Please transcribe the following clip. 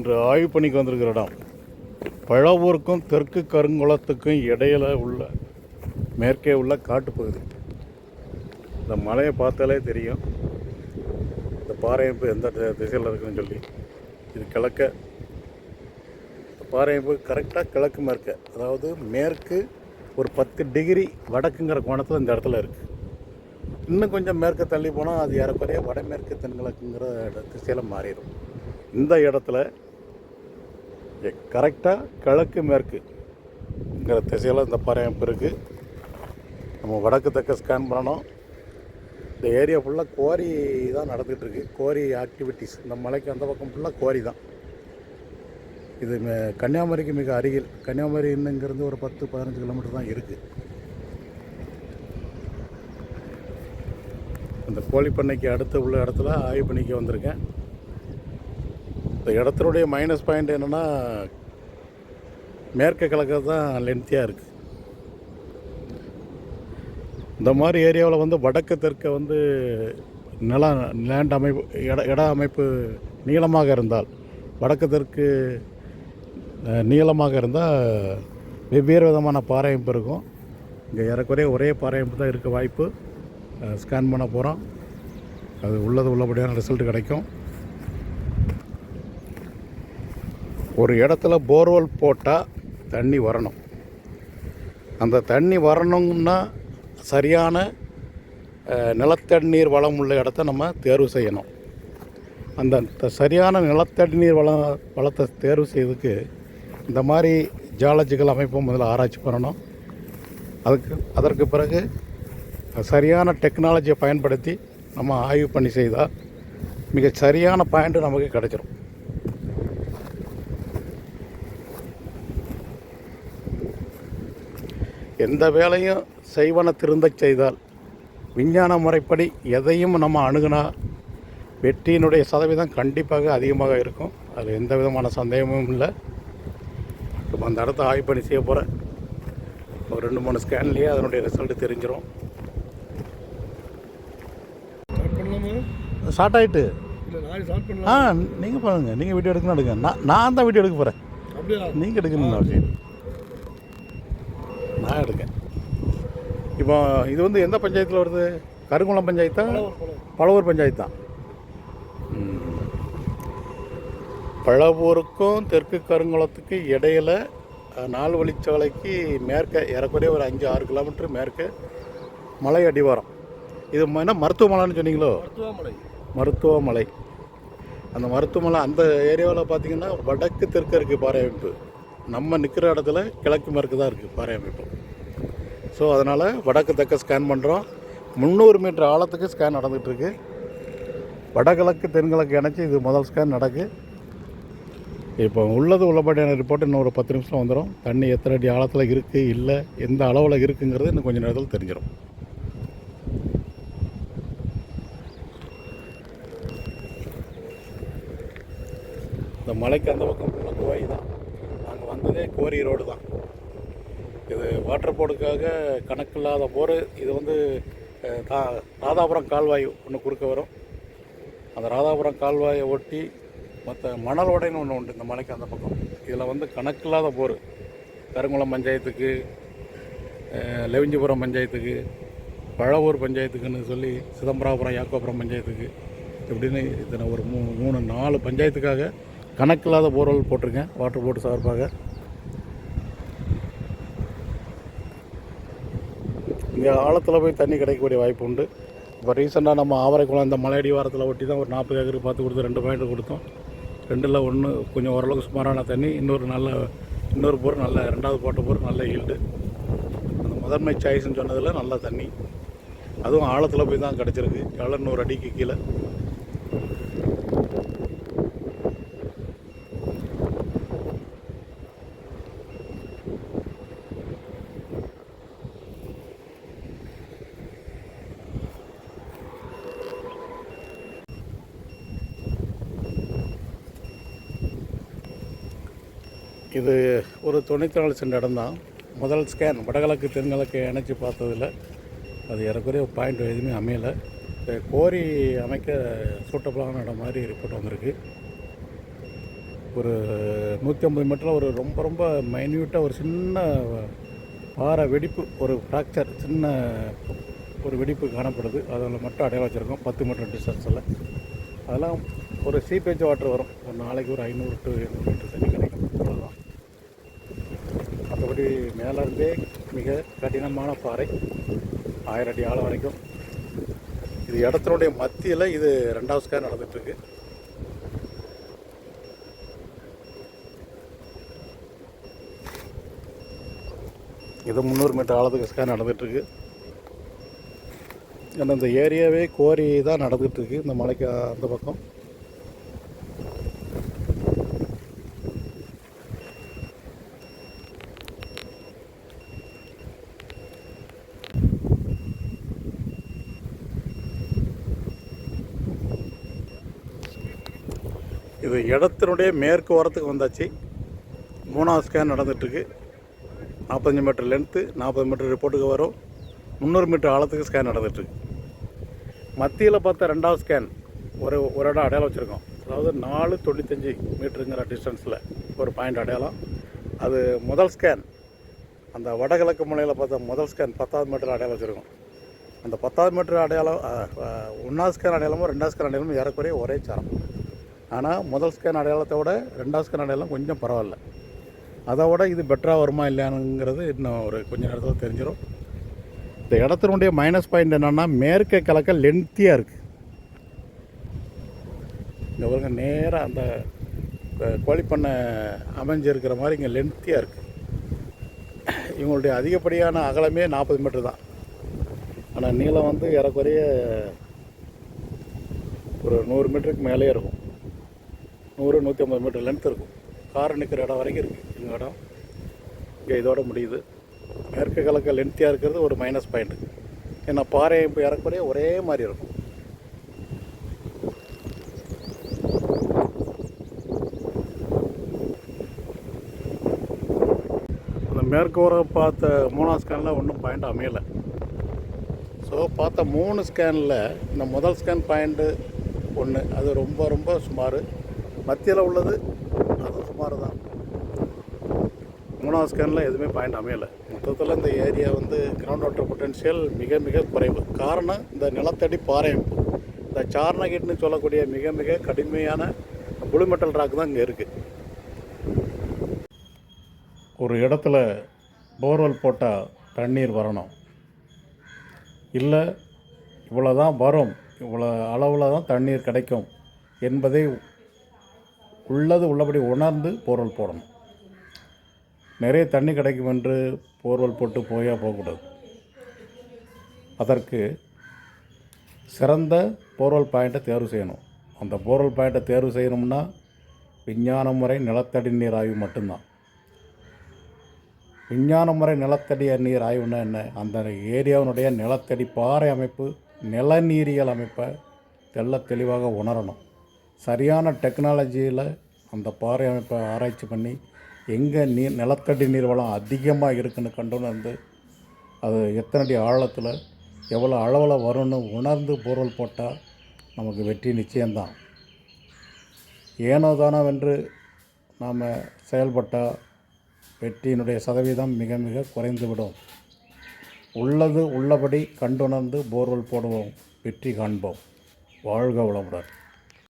இன்று ஆய்வு பணிக்கு வந்திருக்கிற இடம் பழவூருக்கும் தெற்கு கருங்குளத்துக்கும் இடையில உள்ள மேற்கே உள்ள காட்டுப்பகுதி. இந்த மலையை பார்த்தாலே தெரியும். இந்த பாறையமைப்பு எந்த திசையில் இருக்குன்னு சொல்லி. இது கிழக்க. இந்த பாறையமைப்பு கரெக்டாக கிழக்கு மேற்க. அதாவது மேற்கு ஒரு பத்து டிகிரி வடக்குங்கிற கோணத்தில் இந்த இடத்துல இருக்குது இன்னும் கொஞ்சம் மேற்க தள்ளி போனால் அது ஏறக்குறைய வடமேற்கு தென்கிழக்குங்கிற இட- மாறிடும். இந்த இடத்துல கரெக்டாக கிழக்கு மேற்குங்கிற திசையில் இந்த பறையமைப்பு இருக்குது நம்ம வடக்கு தக்க ஸ்கேன் பண்ணணும். இந்த ஏரியா ஃபுல்லாக கோரி தான் நடந்துகிட்ருக்கு கோரி ஆக்டிவிட்டீஸ் இந்த மலைக்கு அந்த பக்கம் ஃபுல்லாக கோரி தான். இது கன்னியாகுமரிக்கு மிக அருகில். கன்னியாகுமரி இன்னங்கிறது ஒரு பத்து பதினஞ்சு கிலோமீட்டர் தான் இருக்குது அந்த கோழி பண்ணைக்கு அடுத்து உள்ள இடத்துல ஆய்வு பண்ணிக்க வந்திருக்கேன். இந்த இடத்தினுடைய மைனஸ் பாயிண்ட் என்னென்னா மேற்கு கிழக்கு தான் லென்த்தியாக இருக்குது இந்த மாதிரி ஏரியாவில் வந்து வடக்கு தெற்க வந்து நில லேண்ட் அமைப்பு இட இட அமைப்பு நீளமாக இருந்தால் வடக்கு தெற்கு நீளமாக இருந்தால் வெவ்வேறு விதமான பாறை அமைப்பு இருக்கும் இங்கே ஏறக்குறைய ஒரே பாறை அமைப்பு தான் இருக்க வாய்ப்பு. ஸ்கேன் பண்ண போகிறோம் அது உள்ளது உள்ளபடியான ரிசல்ட் கிடைக்கும். ஒரு இடத்துல போர்வெல் போட்டால் தண்ணி வரணும். அந்த தண்ணி வரணும்னா சரியான அஹ், நிலத்தண்ணீர் வளம் உள்ள இடத்த நம்ம தேர்வு செய்யணும். அந்த த- சரியான நிலத்தண்ணீர் வள வளத்தை தேர்வு செய்வதுக்கு இந்த மாதிரி ஜாலஜிக்கல் அமைப்பும் முதல்ல ஆராய்ச்சி பண்ணணும். அதுக்கு அதற்கு பிறகு சரியான டெக்னாலஜியை பயன்படுத்தி நம்ம ஆய்வு பண்ணி செய்தால் மிக சரியான பாயிண்ட்டு நமக்கு கிடைச்சிரும். எந்த வேலையும் செய்வன திருந்தச் செய்தால் விஞ்ஞான முறைப்படி எதையும் நம்ம அணுகுனா வெற்றியினுடைய சதவீதம் கண்டிப்பாக அதிகமாக இருக்கும். அதில் எந்த விதமான சந்தேகமும் இல்லை. இப்போ அந்த இடத்த ஆய்வு பண்ணி செய்ய போகிறேன் ஒரு ரெண்டு மூணு ஸ்கேன்லேயே அதனுடைய ரிசல்ட் தெரிஞ்சிடும் ஸ்டார்ட் ஆகிட்டு ஆ நீங்கள் பண்ணுங்கள் நீங்கள் வீடியோ எடுக்கணும் எடுங்க. நான் நான் தான் வீடியோ எடுக்க போகிறேன் நீங்கள் எடுக்கணும்னு அவசியம் நான் எடுக்கேன் இப்போ இது வந்து எந்த பஞ்சாயத்தில் வருது? கருங்குளம் பஞ்சாயத்தா? பழவூர் பஞ்சாயத்து? தான் பழவூருக்கும் தெற்கு கருங்குளத்துக்கு இடையில நாலு வழிச்சாலைக்கு மேற்க ஏறக்குறைய ஒரு அஞ்சு ஆறு கிலோமீட்டர் மேற்க மலை அடிவாரம். இது என்ன மருத்துவமலைன்னு சொன்னீங்களோ? மருத்துவமனை. மருத்துவமலை அந்த மருத்துவமலை அந்த ஏரியாவில் பார்த்தீங்கன்னா வடக்கு தெற்கு இருக்குது பாறை அமைப்பு நம்ம நிற்கிற இடத்துல கிழக்கு மேற்கு தான் இருக்குது பாறை அமைப்பு ஸோ அதனால் வடக்கு தெற்க ஸ்கேன் பண்ணுறோம் முந்நூறு மீட்டர் ஆழத்துக்கு ஸ்கேன் நடந்துகிட்ருக்கு. வடகிழக்கு தென்கிழக்கு இணைச்சி இது முதல் ஸ்கேன் நடக்கு. இப்போ உள்ளது உள்ளபடியான ரிப்போர்ட் இன்னும் ஒரு பத்து நிமிஷம் வந்துடும் தண்ணி எத்தனை அடி ஆழத்தில் இருக்குது இல்லை எந்த அளவில் இருக்குங்கிறது இன்னும் கொஞ்சம் நேரத்தில் தெரிஞ்சிடும் இந்த மலைக்கு அந்த பக்கம் ஃபுல்லாக தான். நாங்கள் வந்ததே கோரி ரோடு தான். இது வாட்டர் போர்டுக்காக கணக்கில்லாத போர். இது வந்து தா ராதாபுரம் கால்வாய் ஒன்று குறுக்க வரும். அந்த ராதாபுரம் கால்வாயை ஒட்டி மற்ற மணல் ஒன்று உண்டு இந்த மலைக்கு அந்த பக்கம். இதில் வந்து கணக்கில்லாத போர். கருங்குளம் பஞ்சாயத்துக்கு லெவிஞ்சிபுரம் பஞ்சாயத்துக்கு பழவூர் பஞ்சாயத்துக்குன்னு சொல்லி சிதம்பராபுரம் யாக்கோபுரம் பஞ்சாயத்துக்கு இப்படின்னு இத்தனை ஒரு மூ மூணு நாலு பஞ்சாயத்துக்காக கணக்கில்லாத போர்வெல் போட்டிருக்கேன் வாட்டர் போர்டு சார்பாக. இங்கே ஆழத்தில் போய் தண்ணி கிடைக்கக்கூடிய வாய்ப்பு உண்டு. இப்போ ரீசெண்டாக நம்ம ஆவரைக்குளம் இந்த மலையடி வாரத்தில் ஒட்டி தான் ஒரு நாற்பது ஏக்கருக்கு பார்த்து கொடுத்து ரெண்டு பாயிண்ட் கொடுத்தோம். ரெண்டில் ஒன்று கொஞ்சம் ஓரளவுக்கு சுமாரான தண்ணி இன்னொரு நல்ல இன்னொரு போர் நல்ல ரெண்டாவது போட்ட போர் நல்ல ஈல்டு அந்த முதன்மை சாய்ஸ்ன்னு சொன்னதில் நல்ல தண்ணி. அதுவும் ஆழத்தில் போய் தான் கிடச்சிருக்கு. எழுநூறு அடிக்கு கீழே. இது ஒரு தொண்ணூற்றி நாலு சென்ட் இடம் தான் முதல் ஸ்கேன் வடகிழக்கு தென்கிழக்கு இணைச்சி பார்த்ததில் அது ஏறக்குறைய பாயிண்ட் எதுவுமே அமையலை. கோரி அமைக்க சூட்டபிளான இடம் மாதிரி ரிப்போர்ட் வந்திருக்கு. ஒரு நூற்றி ஐம்பது மீட்டரில் ஒரு ரொம்ப ரொம்ப மைன்யூட்டாக ஒரு சின்ன பாறை வெடிப்பு ஒரு ஃப்ராக்சர் சின்ன ஒரு வெடிப்பு காணப்படுது. அதில் மட்டும் அடையாளம் வச்சுருக்கோம். பத்து மீட்டர் டிஸ்டன்ஸில் அதெல்லாம் ஒரு சீப்பேஜ் வாட்டர் வரும். ஒரு நாளைக்கு ஒரு ஐநூறு டு எழுநூறு லிட்டர் தண்ணி மேலேருந்தே மிக கடினமான பாறை. ஆயிரம் அடி ஆழம் வரைக்கும். இது இடத்தினுடைய மத்தியில் இது ரெண்டாவது ஸ்கேர் நடந்துகிட்ருக்கு இது முந்நூறு மீட்டர் ஆழத்துக்கு ஸ்கேன் நடந்துகிட்ருக்கு ஏன்னா இந்த ஏரியாவே கோரி தான் நடந்துகிட்ருக்கு இந்த மலைக்கு அந்த பக்கம். இது இடத்தினுடைய மேற்கு ஓரத்துக்கு வந்தாச்சு. மூணாவது ஸ்கேன் நடந்துகிட்ருக்கு நாற்பத்தஞ்சு மீட்டர் லென்த்து நாற்பது மீட்டர் ரிப்போர்ட்டுக்கு வரும். முந்நூறு மீட்டர் ஆழத்துக்கு ஸ்கேன் நடந்துகிட்ருக்கு மத்தியில் பார்த்த ரெண்டாவது ஸ்கேன் ஒரு ஒரு இடம் அடையாளம் வச்சுருக்கோம். அதாவது நாலு தொண்ணூத்தஞ்சு மீட்டருங்கிற டிஸ்டன்ஸில் ஒரு பாயிண்ட் அடையாளம். அது முதல் ஸ்கேன் அந்த வடகிழக்கு முனையில் பார்த்த முதல் ஸ்கேன் பத்தாவது மீட்டர் அடையாளம் வச்சுருக்கோம். அந்த பத்தாவது மீட்டர் அடையாளம் ஒன்றாவது ஸ்கேன் அடையாளமும் ரெண்டாவது ஸ்கேன் அடையாளமும் ஏறக்குறைய ஒரே சாரம். ஆனால் முதல் ஸ்கேன் அடையாளத்தை விட ரெண்டாவது ஸ்கேன் அடையாளம் கொஞ்சம் பரவாயில்ல. அதை விட இது பெட்டராக வருமா இல்லையானுங்கிறது இன்னும் ஒரு கொஞ்ச நேரத்தில் தெரிஞ்சிடும் இந்த இடத்தினுடைய மைனஸ் பாயிண்ட் என்னென்னா மேற்கே கலக்க லென்த்தியாக இருக்குது இங்கே பாருங்க நேராக அந்த அஹ், கோழிப்பண்ணை அமைஞ்சிருக்கிற மாதிரி இங்கே லென்த்தியாக இருக்குது இவங்களுடைய அதிகப்படியான அகலமே நாற்பது மீட்டர் தான். ஆனால் நீளம் வந்து ஏறக்குறைய ஒரு நூறு மீட்டருக்கு மேலே இருக்கும். நூறு நூற்றி ஐம்பது மீட்டர் லென்த் இருக்கும். கார் நிற்கிற இடம் வரைக்கும் இருக்குது எங்கள் இடம் இங்கே இதோட முடியுது. மேற்கு கிழக்கு லென்த்தியாக இருக்கிறது ஒரு மைனஸ் பாயிண்ட் ஏன்னா பாறை இப்போ இறக்குறைய ஒரே மாதிரி இருக்கும். அந்த மேற்கு பார்த்த மூணாம் ஸ்கேனில் ஒன்றும் பாயிண்ட் அமையலை. ஸோ பார்த்த மூணு ஸ்கேனில் இந்த முதல் ஸ்கேன் பாயிண்ட்டு ஒன்று அது ரொம்ப ரொம்ப சுமார். மத்தியில் உள்ளது. அது சுமார் தான் மூணாவது ஸ்கேனில் எதுவுமே பாயிண்ட் அமையலை. மொத்தத்தில் இந்த ஏரியா வந்து கிரவுண்ட் வாட்டர் பொட்டன்ஷியல் மிக மிக குறைவு. காரணம் இந்த நிலத்தடி பாறை இந்த சார்னகிட்னு சொல்லக்கூடிய மிக மிக கடுமையான புளிமெட்டல் ராக் தான் இங்கே இருக்குது ஒரு இடத்துல போர்வெல் போட்டால் தண்ணீர் வரணும். இல்லை இவ்வளோ தான் வரும். இவ்வளோ அளவில் தான் தண்ணீர் கிடைக்கும் என்பதை உள்ளது உள்ளபடி உணர்ந்து போர்வல் போடணும். நிறைய தண்ணி கிடைக்கும் என்று போர்வல் போட்டு போயா போகக்கூடாது. அதற்கு சிறந்த போர்வல் பாயிண்ட்டை தேர்வு செய்யணும். அந்த போர்வல் பாயிண்ட்டை தேர்வு செய்யணும்னா விஞ்ஞான முறை நிலத்தடி நீர் ஆய்வு மட்டும்தான். விஞ்ஞான முறை நிலத்தடி நீர் ஆய்வுன்னா என்ன? அந்த ஏரியாவினுடைய நிலத்தடி பாறை அமைப்பு நிலநீரியல் அமைப்பை தெள்ள தெளிவாக உணரணும். சரியான டெக்னாலஜியில் அந்த பாறை அமைப்பை ஆராய்ச்சி பண்ணி எங்கே நீர் நிலத்தடி நீர் வளம் அதிகமாக இருக்குன்னு கண்டுணர்ந்து அது எத்தனை அடி ஆழத்தில் எவ்வளோ அளவில் வரும்னு உணர்ந்து போர்வல் போட்டால் நமக்கு வெற்றி நிச்சயம்தான். ஏனோ தானோவென்று நாம் செயல்பட்டால் வெற்றியினுடைய சதவீதம் மிக மிக குறைந்துவிடும். உள்ளது உள்ளபடி கண்டுணர்ந்து போர்வெல் போடுவோம் வெற்றி காண்போம். வாழ்க வளமுடன்.